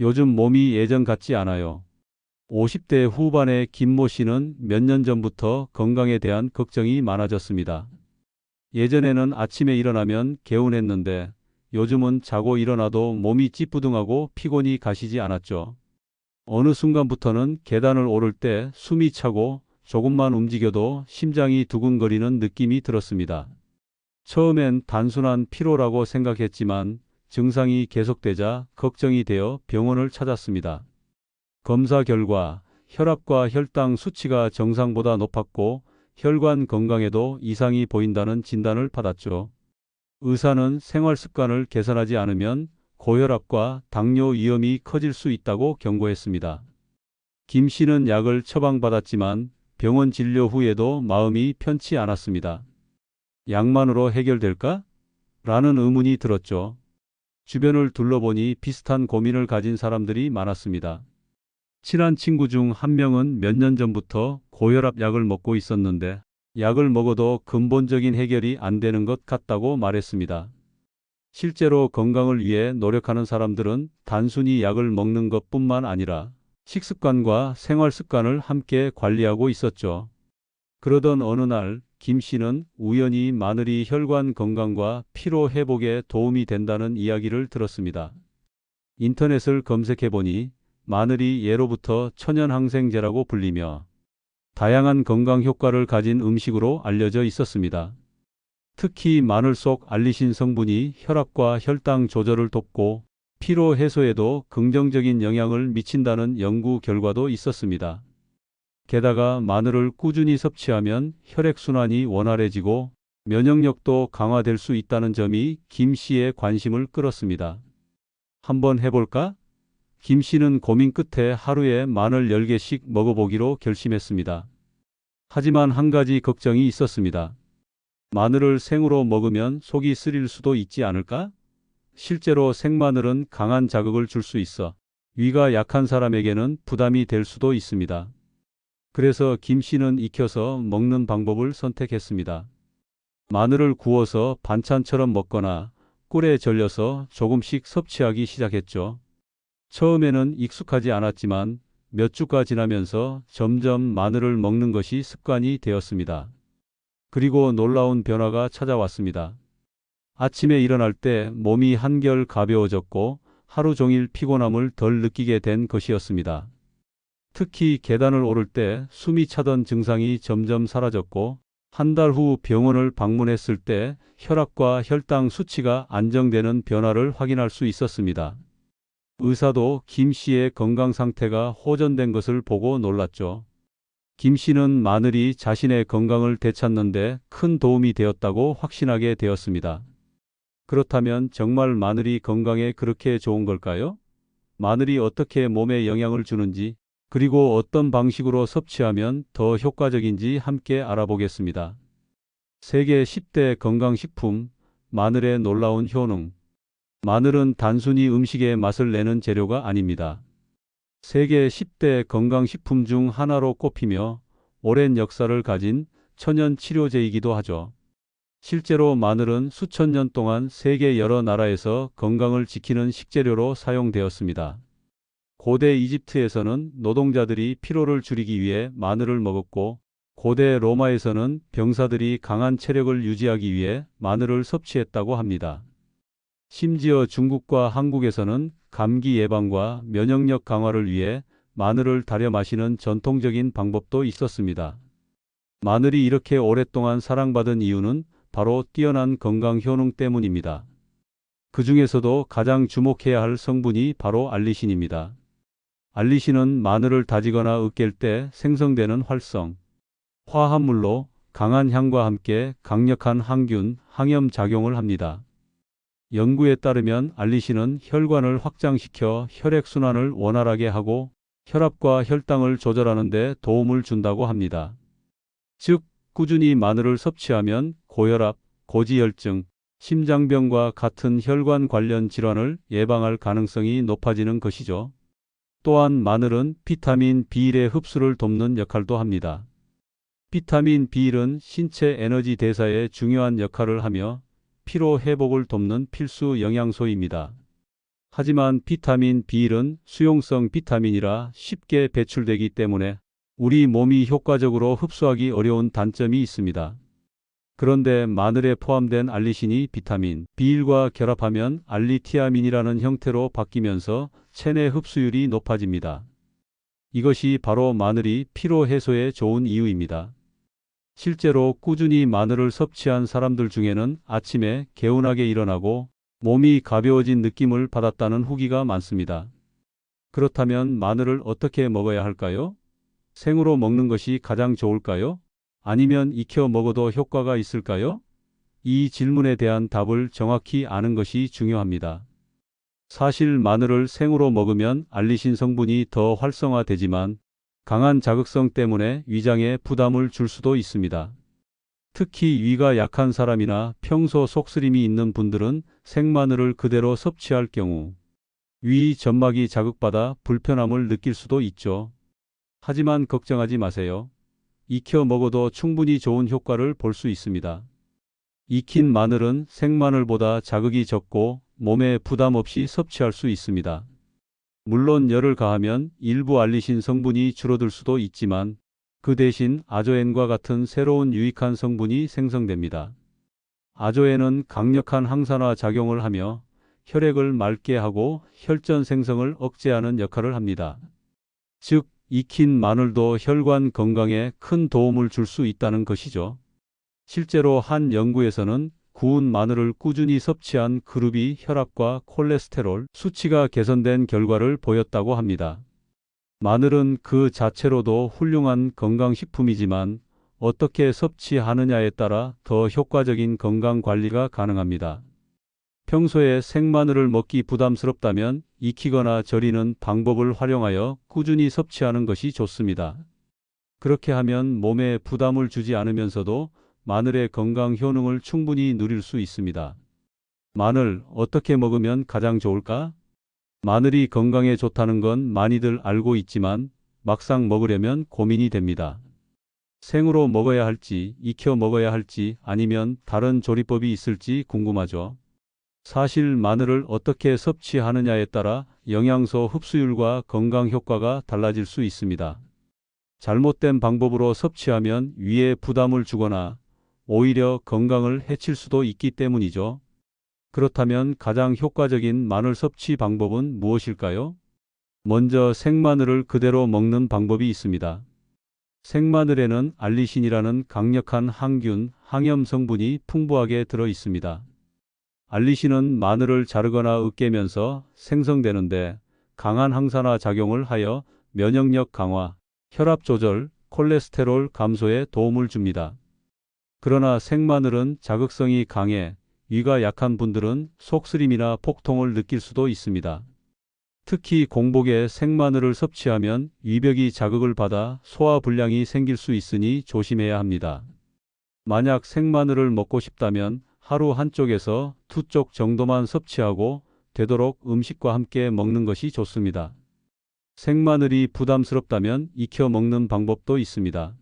요즘 몸이 예전 같지 않아요. 50대 후반의 김모 씨는 몇 년 전부터 건강에 대한 걱정이 많아졌습니다. 예전에는 아침에 일어나면 개운했는데 요즘은 자고 일어나도 몸이 찌뿌둥하고 피곤이 가시지 않았죠. 어느 순간부터는 계단을 오를 때 숨이 차고 조금만 움직여도 심장이 두근거리는 느낌이 들었습니다. 처음엔 단순한 피로라고 생각했지만 증상이 계속되자 걱정이 되어 병원을 찾았습니다. 검사 결과 혈압과 혈당 수치가 정상보다 높았고 혈관 건강에도 이상이 보인다는 진단을 받았죠. 의사는 생활 습관을 개선하지 않으면 고혈압과 당뇨 위험이 커질 수 있다고 경고했습니다. 김 씨는 약을 처방받았지만 병원 진료 후에도 마음이 편치 않았습니다. 약만으로 해결될까? 라는 의문이 들었죠. 주변을 둘러보니 비슷한 고민을 가진 사람들이 많았습니다. 친한 친구 중 한 명은 몇 년 전부터 고혈압 약을 먹고 있었는데 약을 먹어도 근본적인 해결이 안 되는 것 같다고 말했습니다. 실제로 건강을 위해 노력하는 사람들은 단순히 약을 먹는 것 뿐만 아니라 식습관과 생활 습관을 함께 관리하고 있었죠. 그러던 어느 날 김 씨는 우연히 마늘이 혈관 건강과 피로 회복에 도움이 된다는 이야기를 들었습니다. 인터넷을 검색해 보니 마늘이 예로부터 천연항생제라고 불리며 다양한 건강 효과를 가진 음식으로 알려져 있었습니다. 특히 마늘 속 알리신 성분이 혈압과 혈당 조절을 돕고 피로 해소에도 긍정적인 영향을 미친다는 연구 결과도 있었습니다. 게다가 마늘을 꾸준히 섭취하면 혈액순환이 원활해지고 면역력도 강화될 수 있다는 점이 김 씨의 관심을 끌었습니다. 한번 해볼까? 김 씨는 고민 끝에 하루에 마늘 10개씩 먹어보기로 결심했습니다. 하지만 한 가지 걱정이 있었습니다. 마늘을 생으로 먹으면 속이 쓰릴 수도 있지 않을까? 실제로 생마늘은 강한 자극을 줄 수 있어 위가 약한 사람에게는 부담이 될 수도 있습니다. 그래서 김 씨는 익혀서 먹는 방법을 선택했습니다. 마늘을 구워서 반찬처럼 먹거나 꿀에 절여서 조금씩 섭취하기 시작했죠. 처음에는 익숙하지 않았지만 몇 주가 지나면서 점점 마늘을 먹는 것이 습관이 되었습니다. 그리고 놀라운 변화가 찾아왔습니다. 아침에 일어날 때 몸이 한결 가벼워졌고 하루 종일 피곤함을 덜 느끼게 된 것이었습니다. 특히 계단을 오를 때 숨이 차던 증상이 점점 사라졌고 한 달 후 병원을 방문했을 때 혈압과 혈당 수치가 안정되는 변화를 확인할 수 있었습니다. 의사도 김 씨의 건강 상태가 호전된 것을 보고 놀랐죠. 김 씨는 마늘이 자신의 건강을 되찾는데 큰 도움이 되었다고 확신하게 되었습니다. 그렇다면 정말 마늘이 건강에 그렇게 좋은 걸까요? 마늘이 어떻게 몸에 영향을 주는지, 그리고 어떤 방식으로 섭취하면 더 효과적인지 함께 알아보겠습니다. 세계 10대 건강식품, 마늘의 놀라운 효능. 마늘은 단순히 음식의 맛을 내는 재료가 아닙니다. 세계 10대 건강식품 중 하나로 꼽히며 오랜 역사를 가진 천연 치료제이기도 하죠. 실제로 마늘은 수천 년 동안 세계 여러 나라에서 건강을 지키는 식재료로 사용되었습니다. 고대 이집트에서는 노동자들이 피로를 줄이기 위해 마늘을 먹었고, 고대 로마에서는 병사들이 강한 체력을 유지하기 위해 마늘을 섭취했다고 합니다. 심지어 중국과 한국에서는 감기 예방과 면역력 강화를 위해 마늘을 달여 마시는 전통적인 방법도 있었습니다. 마늘이 이렇게 오랫동안 사랑받은 이유는 바로 뛰어난 건강 효능 때문입니다. 그 중에서도 가장 주목해야 할 성분이 바로 알리신입니다. 알리신은 마늘을 다지거나 으깰 때 생성되는 활성, 화합물로 강한 향과 함께 강력한 항균, 항염 작용을 합니다. 연구에 따르면 알리신은 혈관을 확장시켜 혈액순환을 원활하게 하고 혈압과 혈당을 조절하는 데 도움을 준다고 합니다. 즉, 꾸준히 마늘을 섭취하면 고혈압, 고지혈증, 심장병과 같은 혈관 관련 질환을 예방할 가능성이 높아지는 것이죠. 또한 마늘은 비타민 B1의 흡수를 돕는 역할도 합니다. 비타민 B1은 신체 에너지 대사에 중요한 역할을 하며 피로 회복을 돕는 필수 영양소입니다. 하지만 비타민 B1은 수용성 비타민이라 쉽게 배출되기 때문에 우리 몸이 효과적으로 흡수하기 어려운 단점이 있습니다. 그런데 마늘에 포함된 알리신이 비타민 B1과 결합하면 알리티아민이라는 형태로 바뀌면서 체내 흡수율이 높아집니다. 이것이 바로 마늘이 피로 해소에 좋은 이유입니다. 실제로 꾸준히 마늘을 섭취한 사람들 중에는 아침에 개운하게 일어나고 몸이 가벼워진 느낌을 받았다는 후기가 많습니다. 그렇다면 마늘을 어떻게 먹어야 할까요? 생으로 먹는 것이 가장 좋을까요? 아니면 익혀 먹어도 효과가 있을까요? 이 질문에 대한 답을 정확히 아는 것이 중요합니다. 사실 마늘을 생으로 먹으면 알리신 성분이 더 활성화되지만 강한 자극성 때문에 위장에 부담을 줄 수도 있습니다. 특히 위가 약한 사람이나 평소 속쓰림이 있는 분들은 생마늘을 그대로 섭취할 경우 위 점막이 자극받아 불편함을 느낄 수도 있죠. 하지만 걱정하지 마세요. 익혀 먹어도 충분히 좋은 효과를 볼 수 있습니다. 익힌 마늘은 생마늘보다 자극이 적고 몸에 부담 없이 섭취할 수 있습니다. 물론 열을 가하면 일부 알리신 성분이 줄어들 수도 있지만 그 대신 아조엔과 같은 새로운 유익한 성분이 생성됩니다. 아조엔은 강력한 항산화 작용을 하며 혈액을 맑게 하고 혈전 생성을 억제하는 역할을 합니다. 즉, 익힌 마늘도 혈관 건강에 큰 도움을 줄 수 있다는 것이죠. 실제로 한 연구에서는 구운 마늘을 꾸준히 섭취한 그룹이 혈압과 콜레스테롤 수치가 개선된 결과를 보였다고 합니다. 마늘은 그 자체로도 훌륭한 건강식품이지만 어떻게 섭취하느냐에 따라 더 효과적인 건강 관리가 가능합니다. 평소에 생마늘을 먹기 부담스럽다면 익히거나 절이는 방법을 활용하여 꾸준히 섭취하는 것이 좋습니다. 그렇게 하면 몸에 부담을 주지 않으면서도 마늘의 건강 효능을 충분히 누릴 수 있습니다. 마늘 어떻게 먹으면 가장 좋을까? 마늘이 건강에 좋다는 건 많이들 알고 있지만 막상 먹으려면 고민이 됩니다. 생으로 먹어야 할지, 익혀 먹어야 할지 아니면 다른 조리법이 있을지 궁금하죠. 사실 마늘을 어떻게 섭취하느냐에 따라 영양소 흡수율과 건강 효과가 달라질 수 있습니다. 잘못된 방법으로 섭취하면 위에 부담을 주거나 오히려 건강을 해칠 수도 있기 때문이죠. 그렇다면 가장 효과적인 마늘 섭취 방법은 무엇일까요? 먼저 생마늘을 그대로 먹는 방법이 있습니다. 생마늘에는 알리신이라는 강력한 항균, 항염 성분이 풍부하게 들어 있습니다. 알리신은 마늘을 자르거나 으깨면서 생성되는데 강한 항산화 작용을 하여 면역력 강화, 혈압 조절, 콜레스테롤 감소에 도움을 줍니다. 그러나 생마늘은 자극성이 강해 위가 약한 분들은 속쓰림이나 폭통을 느낄 수도 있습니다. 특히 공복에 생마늘을 섭취하면 위벽이 자극을 받아 소화불량이 생길 수 있으니 조심해야 합니다. 만약 생마늘을 먹고 싶다면 하루 한쪽에서 두 쪽 정도만 섭취하고 되도록 음식과 함께 먹는 것이 좋습니다. 생마늘이 부담스럽다면 익혀 먹는 방법도 있습니다.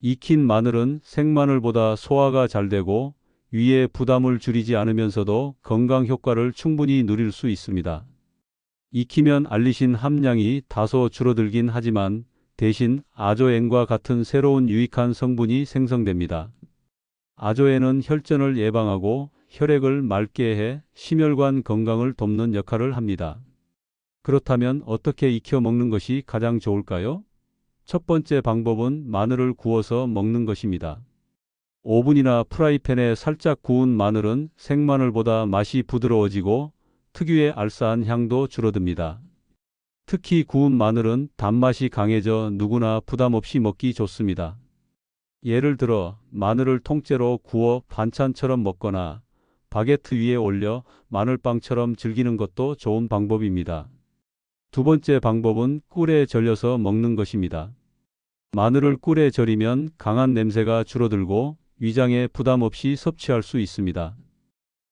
익힌 마늘은 생마늘보다 소화가 잘 되고 위에 부담을 줄이지 않으면서도 건강 효과를 충분히 누릴 수 있습니다. 익히면 알리신 함량이 다소 줄어들긴 하지만 대신 아조엔과 같은 새로운 유익한 성분이 생성됩니다. 아조엔은 혈전을 예방하고 혈액을 맑게 해 심혈관 건강을 돕는 역할을 합니다. 그렇다면 어떻게 익혀 먹는 것이 가장 좋을까요? 첫 번째 방법은 마늘을 구워서 먹는 것입니다. 오븐이나 프라이팬에 살짝 구운 마늘은 생마늘보다 맛이 부드러워지고 특유의 알싸한 향도 줄어듭니다. 특히 구운 마늘은 단맛이 강해져 누구나 부담 없이 먹기 좋습니다. 예를 들어 마늘을 통째로 구워 반찬처럼 먹거나 바게트 위에 올려 마늘빵처럼 즐기는 것도 좋은 방법입니다. 두 번째 방법은 꿀에 절여서 먹는 것입니다. 마늘을 꿀에 절이면 강한 냄새가 줄어들고 위장에 부담 없이 섭취할 수 있습니다.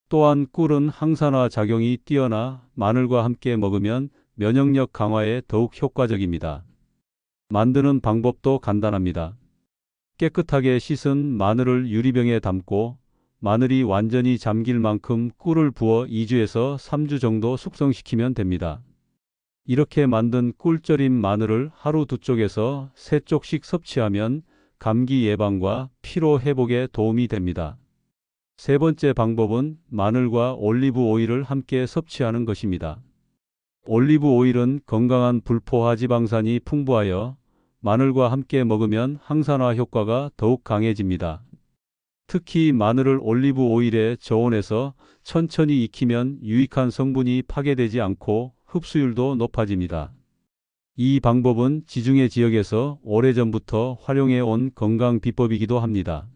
또한 꿀은 항산화 작용이 뛰어나 마늘과 함께 먹으면 면역력 강화에 더욱 효과적입니다. 만드는 방법도 간단합니다. 깨끗하게 씻은 마늘을 유리병에 담고 마늘이 완전히 잠길 만큼 꿀을 부어 2주에서 3주 정도 숙성시키면 됩니다. 이렇게 만든 꿀절임 마늘을 하루 두 쪽에서 세 쪽씩 섭취하면 감기 예방과 피로 회복에 도움이 됩니다. 세 번째 방법은 마늘과 올리브 오일을 함께 섭취하는 것입니다. 올리브 오일은 건강한 불포화 지방산이 풍부하여 마늘과 함께 먹으면 항산화 효과가 더욱 강해집니다. 특히 마늘을 올리브 오일에 저온해서 천천히 익히면 유익한 성분이 파괴되지 않고 흡수율도 높아집니다. 이 방법은 지중해 지역에서 오래전부터 활용해 온 건강 비법이기도 합니다.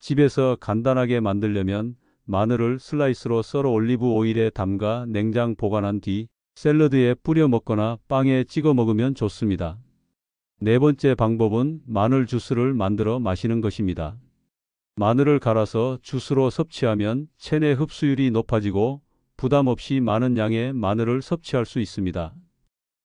집에서 간단하게 만들려면 마늘을 슬라이스로 썰어 올리브 오일에 담가 냉장 보관한 뒤 샐러드에 뿌려 먹거나 빵에 찍어 먹으면 좋습니다. 네 번째 방법은 마늘 주스를 만들어 마시는 것입니다. 마늘을 갈아서 주스로 섭취하면 체내 흡수율이 높아지고 부담 없이 많은 양의 마늘을 섭취할 수 있습니다.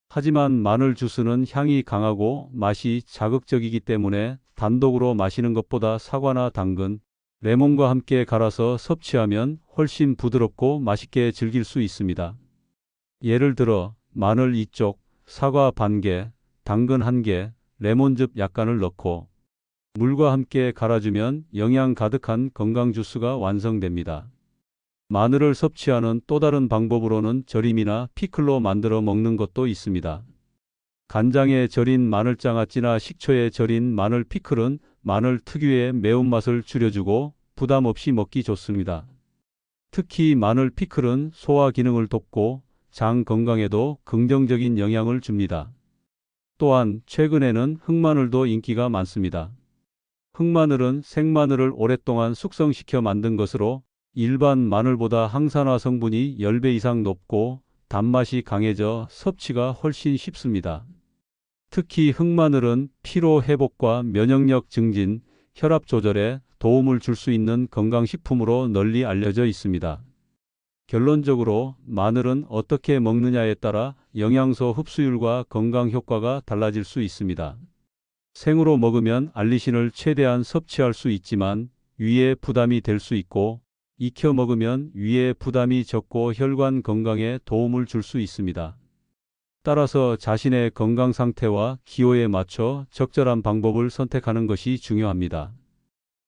하지만 마늘 주스는 향이 강하고 맛이 자극적이기 때문에 단독으로 마시는 것보다 사과나 당근, 레몬과 함께 갈아서 섭취하면 훨씬 부드럽고 맛있게 즐길 수 있습니다. 예를 들어 마늘 2쪽, 사과 반 개, 당근 1개, 레몬즙 약간을 넣고 물과 함께 갈아주면 영양 가득한 건강 주스가 완성됩니다. 마늘을 섭취하는 또 다른 방법으로는 절임이나 피클로 만들어 먹는 것도 있습니다. 간장에 절인 마늘장아찌나 식초에 절인 마늘 피클은 마늘 특유의 매운맛을 줄여주고 부담 없이 먹기 좋습니다. 특히 마늘 피클은 소화 기능을 돕고 장 건강에도 긍정적인 영향을 줍니다. 또한 최근에는 흑마늘도 인기가 많습니다. 흑마늘은 생마늘을 오랫동안 숙성시켜 만든 것으로 일반 마늘보다 항산화 성분이 10배 이상 높고 단맛이 강해져 섭취가 훨씬 쉽습니다. 특히 흑마늘은 피로 회복과 면역력 증진, 혈압 조절에 도움을 줄 수 있는 건강식품으로 널리 알려져 있습니다. 결론적으로 마늘은 어떻게 먹느냐에 따라 영양소 흡수율과 건강 효과가 달라질 수 있습니다. 생으로 먹으면 알리신을 최대한 섭취할 수 있지만 위에 부담이 될 수 있고 익혀 먹으면 위에 부담이 적고 혈관 건강에 도움을 줄 수 있습니다. 따라서 자신의 건강 상태와 기호에 맞춰 적절한 방법을 선택하는 것이 중요합니다.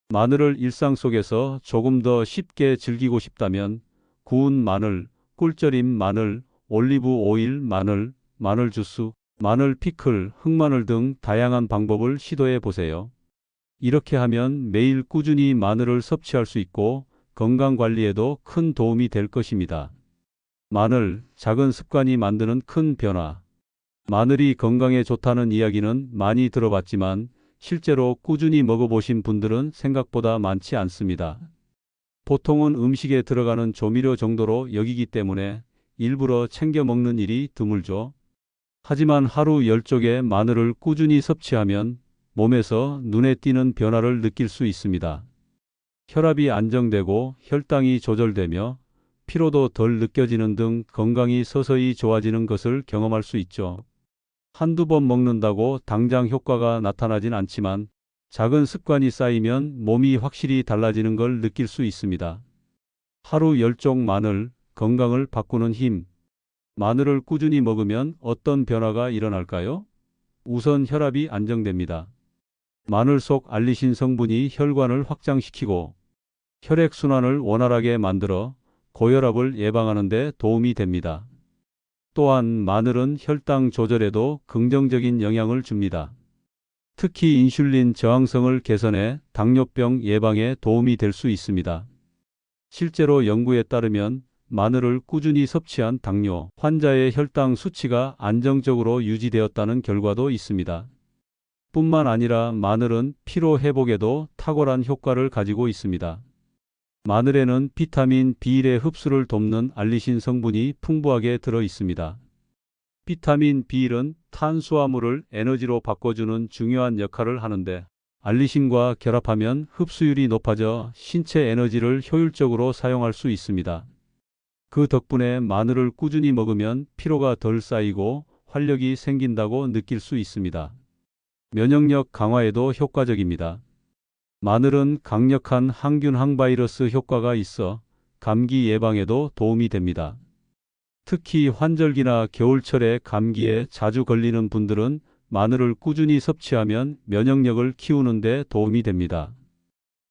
마늘을 일상 속에서 조금 더 쉽게 즐기고 싶다면 구운 마늘, 꿀절임 마늘, 올리브 오일 마늘, 마늘 주스, 마늘 피클, 흑마늘 등 다양한 방법을 시도해 보세요. 이렇게 하면 매일 꾸준히 마늘을 섭취할 수 있고 건강 관리에도 큰 도움이 될 것입니다. 마늘, 작은 습관이 만드는 큰 변화. 마늘이 건강에 좋다는 이야기는 많이 들어봤지만 실제로 꾸준히 먹어보신 분들은 생각보다 많지 않습니다. 보통은 음식에 들어가는 조미료 정도로 여기기 때문에 일부러 챙겨 먹는 일이 드물죠. 하지만 하루 10쪽의 마늘을 꾸준히 섭취하면 몸에서 눈에 띄는 변화를 느낄 수 있습니다. 혈압이 안정되고 혈당이 조절되며 피로도 덜 느껴지는 등 건강이 서서히 좋아지는 것을 경험할 수 있죠. 한두 번 먹는다고 당장 효과가 나타나진 않지만 작은 습관이 쌓이면 몸이 확실히 달라지는 걸 느낄 수 있습니다. 하루 10쪽 마늘, 건강을 바꾸는 힘. 마늘을 꾸준히 먹으면 어떤 변화가 일어날까요? 우선 혈압이 안정됩니다. 마늘 속 알리신 성분이 혈관을 확장시키고 혈액순환을 원활하게 만들어 고혈압을 예방하는 데 도움이 됩니다. 또한 마늘은 혈당 조절에도 긍정적인 영향을 줍니다. 특히 인슐린 저항성을 개선해 당뇨병 예방에 도움이 될 수 있습니다. 실제로 연구에 따르면 마늘을 꾸준히 섭취한 당뇨 환자의 혈당 수치가 안정적으로 유지되었다는 결과도 있습니다. 뿐만 아니라 마늘은 피로 회복에도 탁월한 효과를 가지고 있습니다. 마늘에는 비타민 B1의 흡수를 돕는 알리신 성분이 풍부하게 들어 있습니다. 비타민 B1은 탄수화물을 에너지로 바꿔주는 중요한 역할을 하는데 알리신과 결합하면 흡수율이 높아져 신체 에너지를 효율적으로 사용할 수 있습니다. 그 덕분에 마늘을 꾸준히 먹으면 피로가 덜 쌓이고 활력이 생긴다고 느낄 수 있습니다. 면역력 강화에도 효과적입니다. 마늘은 강력한 항균 항바이러스 효과가 있어 감기 예방에도 도움이 됩니다. 특히 환절기나 겨울철에 감기에 자주 걸리는 분들은 마늘을 꾸준히 섭취하면 면역력을 키우는 데 도움이 됩니다.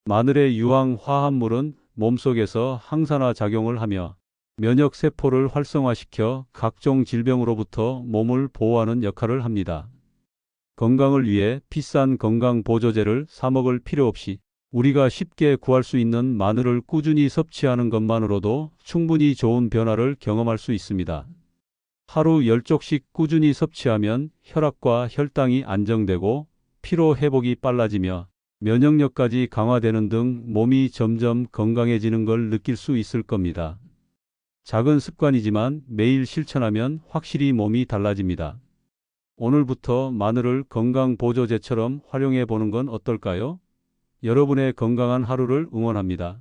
마늘의 유황 화합물은 몸속에서 항산화 작용을 하며 면역 세포를 활성화시켜 각종 질병으로부터 몸을 보호하는 역할을 합니다. 건강을 위해 비싼 건강 보조제를 사 먹을 필요 없이 우리가 쉽게 구할 수 있는 마늘을 꾸준히 섭취하는 것만으로도 충분히 좋은 변화를 경험할 수 있습니다. 하루 10쪽씩 꾸준히 섭취하면 혈압과 혈당이 안정되고 피로 회복이 빨라지며 면역력까지 강화되는 등 몸이 점점 건강해지는 걸 느낄 수 있을 겁니다. 작은 습관이지만 매일 실천하면 확실히 몸이 달라집니다. 오늘부터 마늘을 건강 보조제처럼 활용해 보는 건 어떨까요? 여러분의 건강한 하루를 응원합니다.